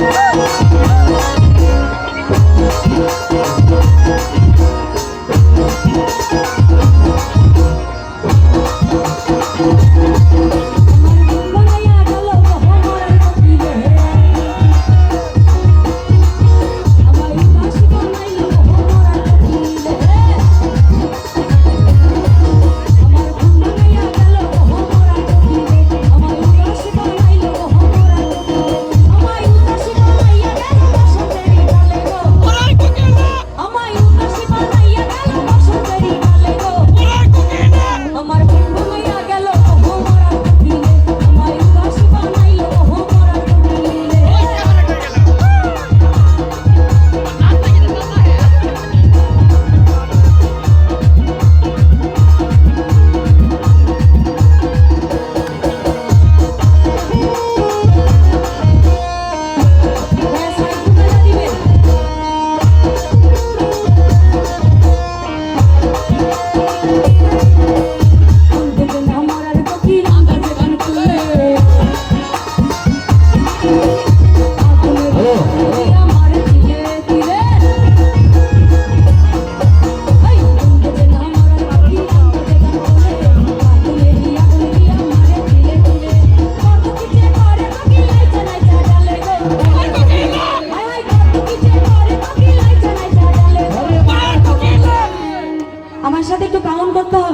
Woo!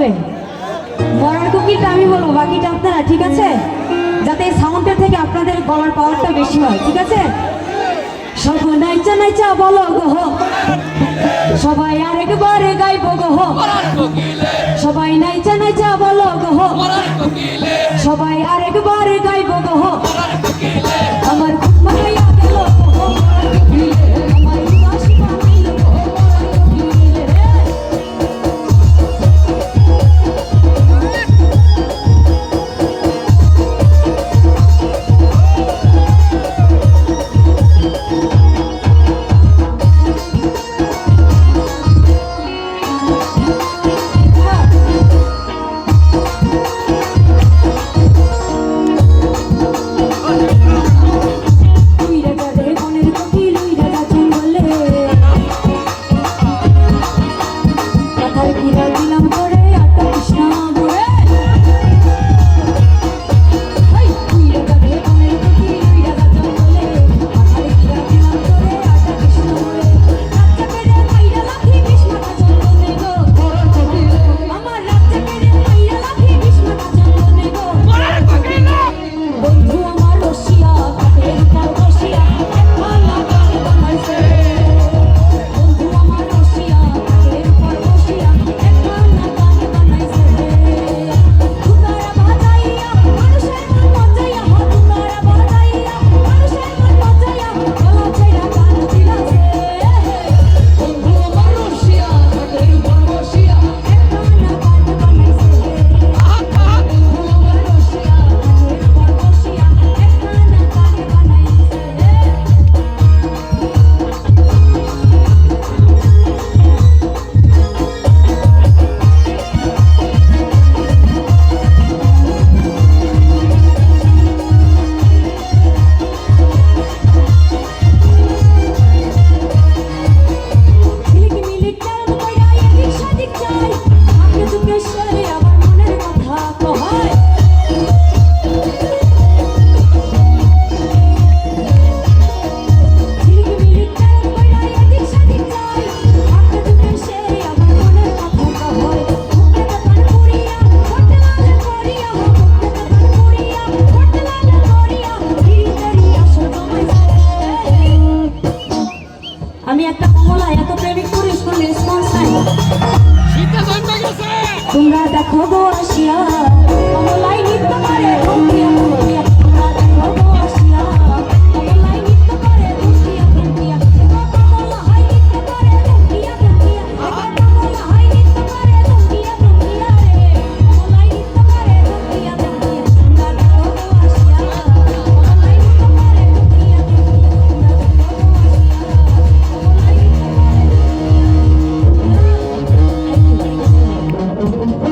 হবে? বলার কুকিটা আমি বলব, বাকিটা আপনারা, ঠিক আছে? যাতে এই সাউন্ডের থেকে আপনাদের গলার পাওয়ারটা বেশি হয়, ঠিক আছে? সব নাইচা নাইচা বলো গো সবাই আরেকবারে গাইব গো সবাই নাইচা নাইচা বলো গো সবাই আরেকবারে গাইব গো আমি একটা কমলা এত প্রেমিক পুরুষ কোন রেসপন্স নাই। তোমরা দেখো গো আসিয়া কমলাই নিতে পারে